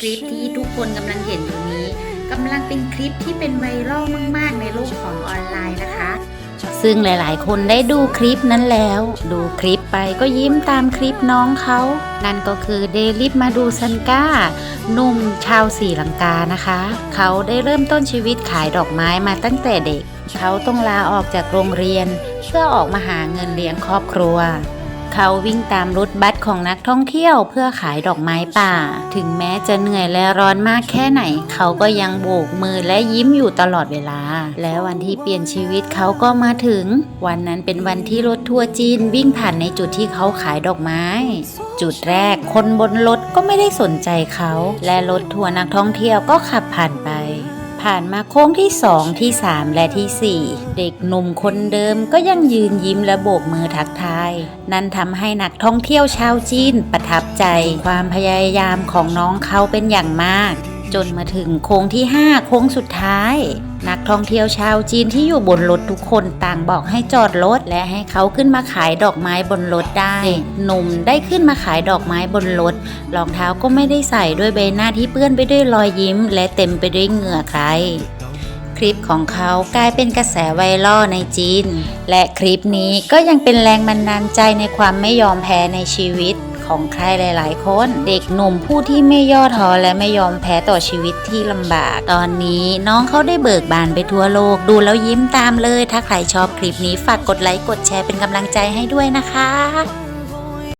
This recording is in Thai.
คลิปที่ทุกคนกำลังเห็นอยู่นี้กำลังเป็นคลิปที่เป็นไวรัลมาก ๆ ในโลกของออนไลน์นะคะ ซึ่งหลาย ๆ คนได้ดูคลิปนั้นแล้ว ดูคลิปไปก็ยิ้มตามคลิปน้องเขา นั่นก็คือเดลิฟมาดูซันก้าหนุ่มชาวศรีลังกานะคะ เขาได้เริ่มต้นชีวิตขายดอกไม้มาตั้งแต่เด็ก เขาต้องลาออกจากโรงเรียน เพื่อออกมาหาเงินเลี้ยงครอบครัว เขาวิ่งตามรถบัสของนักท่องเที่ยวเพื่อขายดอกไม้ป่า ถึงแม้จะเหนื่อยและร้อนมากแค่ไหน เขาก็ยังโบกมือและยิ้มอยู่ตลอดเวลา และวันที่เปลี่ยนชีวิตเขาก็มาถึง วันนั้นเป็นวันที่รถทัวร์จีนวิ่งผ่านในจุดที่เขาขายดอกไม้ จุดแรกคนบนรถก็ไม่ได้สนใจเขา และรถทัวร์นักท่องเที่ยวก็ขับผ่านไป ผ่านมาโค้งที่สองที่สามและที่สี่เด็กหนุ่มคนเดิมก็ยังยืนยิ้มและโบกมือทักทาย นั่นทำให้นักท่องเที่ยวชาวจีนประทับใจ ความพยายามของน้องเขาเป็นอย่างมาก จนมาถึงโค้งที่ 5 โค้งสุดท้าย นักท่องเที่ยวชาวจีนที่อยู่บนรถทุกคนต่างบอกให้จอดรถและให้เขาขึ้นมาขายดอกไม้บนรถได้หนุ่มได้ขึ้นมาขายดอกไม้บนรถรองเท้าก็ไม่ได้ใส่ด้วยใบหน้าที่เปื้อนไปด้วยรอยยิ้ม และเต็มไปด้วยเหงื่อใครคลิปของเขากลายเป็นกระแสไวรัลในจีน และคลิปนี้ก็ยังเป็นแรงบันดาลใจในความไม่ยอมแพ้ในชีวิต ของใครหลาย ๆ คน เด็กหนุ่มผู้ที่ไม่ย่อท้อและไม่ยอมแพ้ต่อชีวิตที่ลำบาก ตอนนี้น้องเขาได้เบิกบานไปทั่วโลก ดูแล้วยิ้มตามเลย ถ้าใครชอบคลิปนี้ฝากกดไลค์กดแชร์เป็นกำลังใจให้ด้วยนะคะ